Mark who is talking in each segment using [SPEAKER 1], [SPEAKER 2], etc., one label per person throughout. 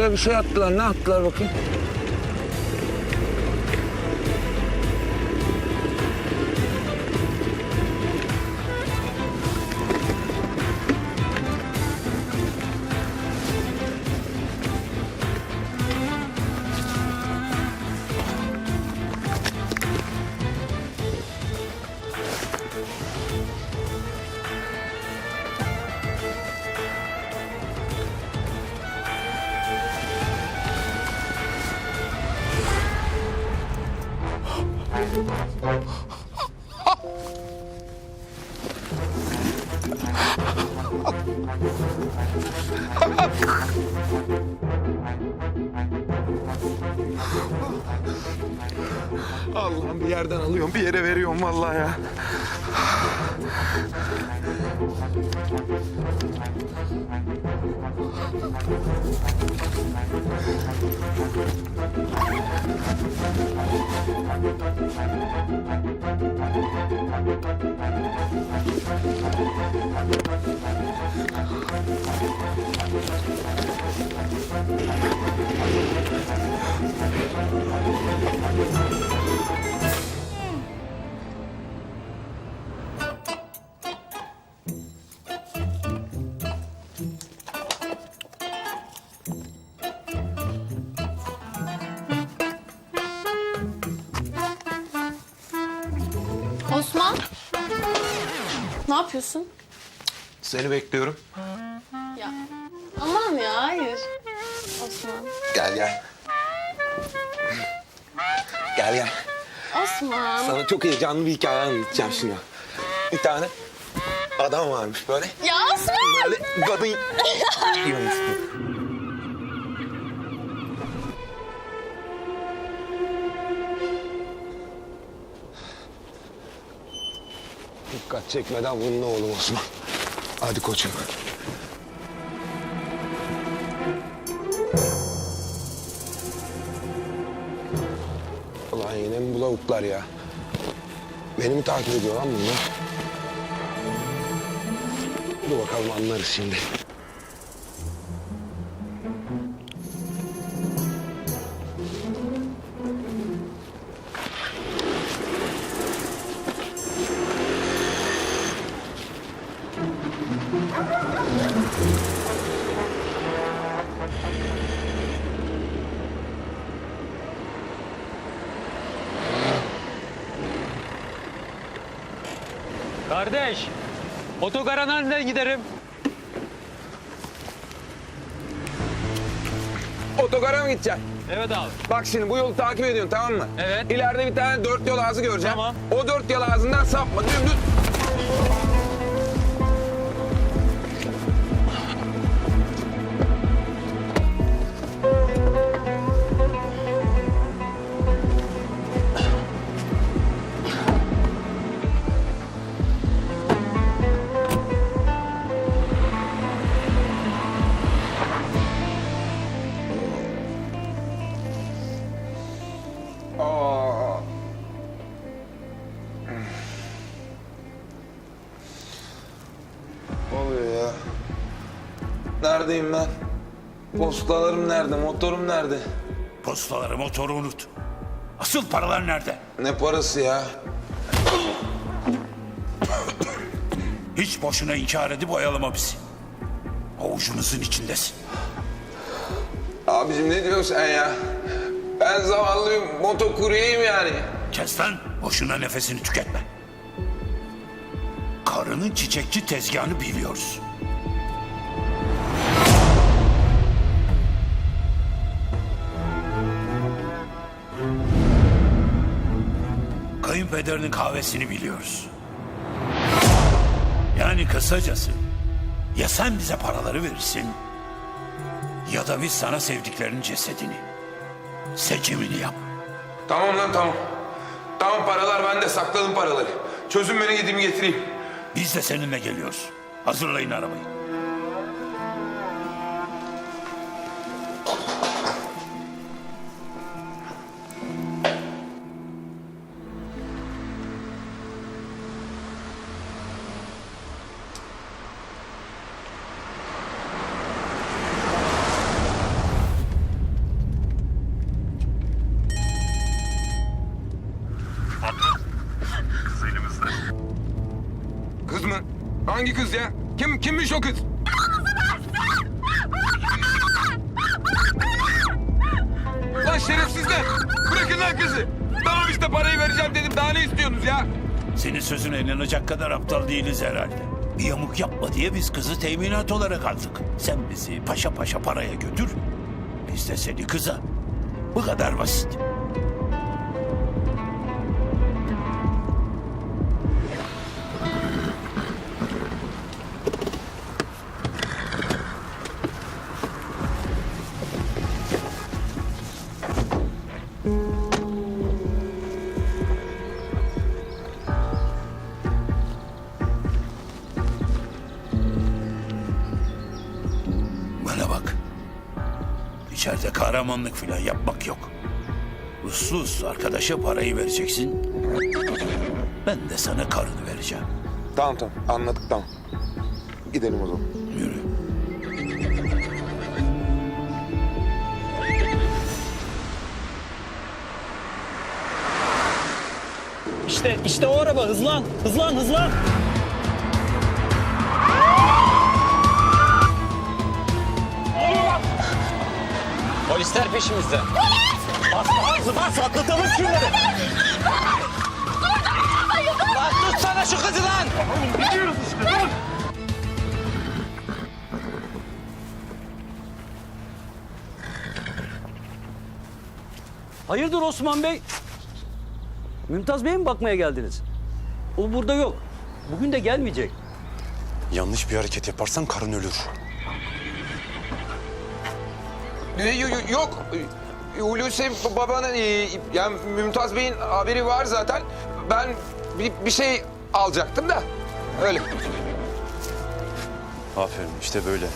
[SPEAKER 1] Oraya bir şey attılar. Ne attılar bakayım? Allah'ım bir yerden alıyorum, bir yere veriyorum vallahi ya.
[SPEAKER 2] Osman. Ne yapıyorsun?
[SPEAKER 1] Seni bekliyorum.
[SPEAKER 2] Ya. Aman ya hayır. Osman.
[SPEAKER 1] Gel gel. Gel gel.
[SPEAKER 2] Osman.
[SPEAKER 1] Sana çok heyecanlı bir hikaye anlatacağım şimdi. Bir tane adam varmış böyle.
[SPEAKER 2] Ya Osman.
[SPEAKER 1] Böyle kadın yiyormuş. Dikkat çekmeden bunun oğlum Osman. Hadi koçum. Lavuklar ya? Beni mi takip ediyor lan bunlar? Dur bakalım anlarız şimdi.
[SPEAKER 3] Kardeş, otogara nereden giderim?
[SPEAKER 1] Otogara mı gideceksin?
[SPEAKER 3] Evet abi.
[SPEAKER 1] Bak şimdi bu yolu takip ediyorsun tamam mı?
[SPEAKER 3] Evet.
[SPEAKER 1] İleride bir tane dört yol ağzı göreceğim.
[SPEAKER 3] Tamam.
[SPEAKER 1] O dört yol ağzından sapma dümdüz. Neredeyim ben? Postalarım nerede? Motorum nerede?
[SPEAKER 4] Postaları, motoru unut. Asıl paralar nerede?
[SPEAKER 1] Ne parası ya?
[SPEAKER 4] Hiç boşuna inkar edip oyalama bizi. Avucumuzun içindesin.
[SPEAKER 1] Abicim ne diyorsun sen ya? Ben zavallıyım, motokuryeyim yani.
[SPEAKER 4] Kes lan, boşuna nefesini tüketme. Karının çiçekçi tezgahını biliyoruz. Kayınpederinin kahvesini biliyoruz. Yani kısacası ya sen bize paraları verirsin ya da biz sana sevdiklerinin cesedini. Seçimini yap.
[SPEAKER 1] Tamam lan tamam. Tamam paralar bende, sakladım paraları. Çözün beni gideyim getireyim.
[SPEAKER 4] Biz de seninle geliyoruz. Hazırlayın arabayı.
[SPEAKER 1] Hangi kız ya? Kim kimmiş o kız? Lan şerefsizler! Bırakın lan kızı! Tamam işte parayı vereceğim dedim. Daha ne istiyorsunuz ya?
[SPEAKER 4] Senin sözüne inanacak kadar aptal değiliz herhalde. Bir yamuk yapma diye biz kızı teminat olarak aldık. Sen bizi paşa paşa paraya götür. Biz de seni kıza. Bu kadar basit. Bana bak. İçeride kahramanlık falan yapmak yok. Uslu uslu arkadaşa parayı vereceksin. Ben de sana karını vereceğim.
[SPEAKER 1] Tamam tamam anladık tamam. Gidelim o zaman.
[SPEAKER 3] İşte işte o araba hızlan hızlan hızlan. Polisler peşimizde. Bas bas bas atlatalım şunları. Lan tutsana şu kızı lan. Gidiyoruz işte dur.
[SPEAKER 5] Hayırdır Osman Bey? Mümtaz Bey'e mi bakmaya geldiniz? O burada yok. Bugün de gelmeyecek.
[SPEAKER 6] Yanlış bir hareket yaparsan karın ölür.
[SPEAKER 1] Ee, yo- yo- Yok. Ee, Hulusi babanın, e, yani Mümtaz Bey'in haberi var zaten. Ben bir, bir şey alacaktım da. Öyle.
[SPEAKER 6] Aferin işte böyle.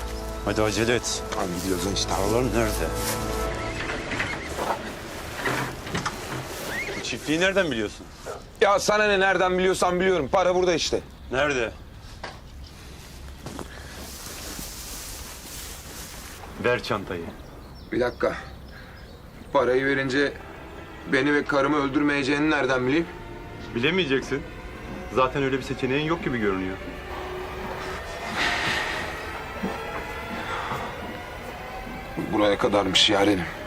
[SPEAKER 6] Hadi acele et.
[SPEAKER 1] Abi gidiyoruz işte.
[SPEAKER 6] Paralar nerede? Çiftliği nereden biliyorsun?
[SPEAKER 1] Ya sana ne nereden biliyorsan biliyorum. Para burada işte.
[SPEAKER 6] Nerede? Ver çantayı.
[SPEAKER 1] Bir dakika. Parayı verince beni ve karımı öldürmeyeceğini nereden bileyim?
[SPEAKER 6] Bilemeyeceksin. Zaten öyle bir seçeneğin yok gibi görünüyor.
[SPEAKER 1] Buraya kadarmış yarenim.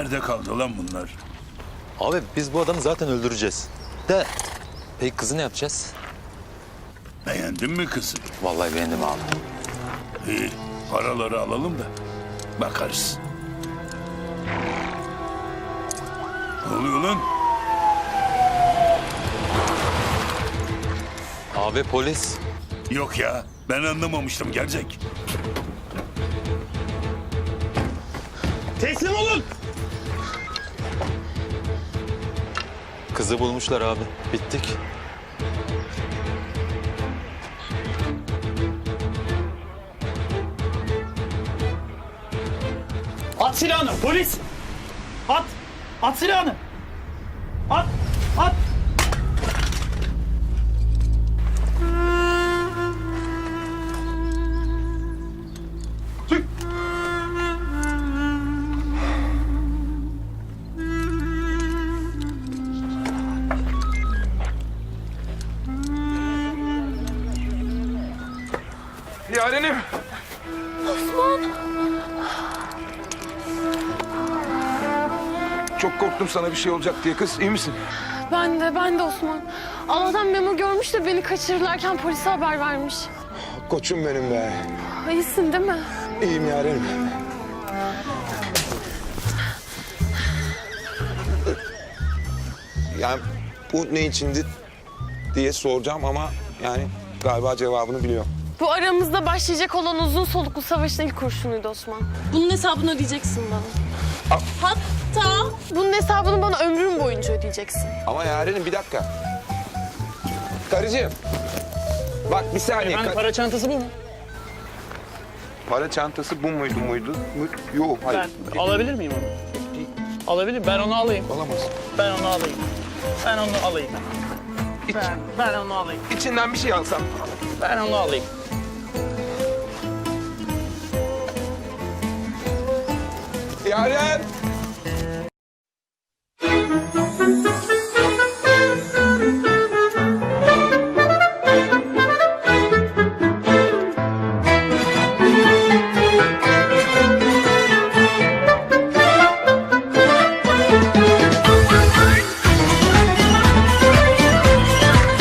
[SPEAKER 4] Nerede kaldı lan bunlar?
[SPEAKER 7] Abi biz bu adamı zaten öldüreceğiz. De peki kızı ne yapacağız?
[SPEAKER 4] Beğendin mi kızı?
[SPEAKER 7] Vallahi beğendim abi.
[SPEAKER 4] İyi. Paraları alalım da bakarız. Ne oluyor lan?
[SPEAKER 7] Abi polis.
[SPEAKER 4] Yok ya. Ben anlamamıştım gelecek.
[SPEAKER 3] Teslim olun.
[SPEAKER 7] Kızı bulmuşlar abi. Bittik.
[SPEAKER 3] At silahını polis. At. At silahını.
[SPEAKER 1] Yarenim. Osman. Çok korktum sana bir şey olacak diye kız. İyi misin?
[SPEAKER 2] Ben de ben de Osman. Allah'tan Memo görmüş de beni kaçırırlarken polise haber vermiş.
[SPEAKER 1] Koçum benim be.
[SPEAKER 2] İyisin değil mi?
[SPEAKER 1] İyiyim yarenim. Yani bu ne içindi diye soracağım ama yani galiba cevabını biliyorum.
[SPEAKER 2] Bu aramızda başlayacak olan uzun soluklu savaşın ilk kurşunuydu Osman. Bunun hesabını ödeyeceksin bana. Hatta bunun hesabını bana ömrüm boyunca ödeyeceksin.
[SPEAKER 1] Ama yarenim bir dakika. Karıcığım. Bak bir saniye. Ka-
[SPEAKER 3] para çantası bu mu?
[SPEAKER 1] para çantası bu muydu muydu? Mu- Yok hayır.
[SPEAKER 3] Ben alabilir miyim onu? Alabilir Ben onu alayım.
[SPEAKER 1] Alamazsın.
[SPEAKER 3] Ben onu alayım. Ben onu alayım.
[SPEAKER 1] İç,
[SPEAKER 3] Ben, ben onu alayım.
[SPEAKER 1] içinden bir şey alsam.
[SPEAKER 3] Ben onu alayım.
[SPEAKER 1] Yaren!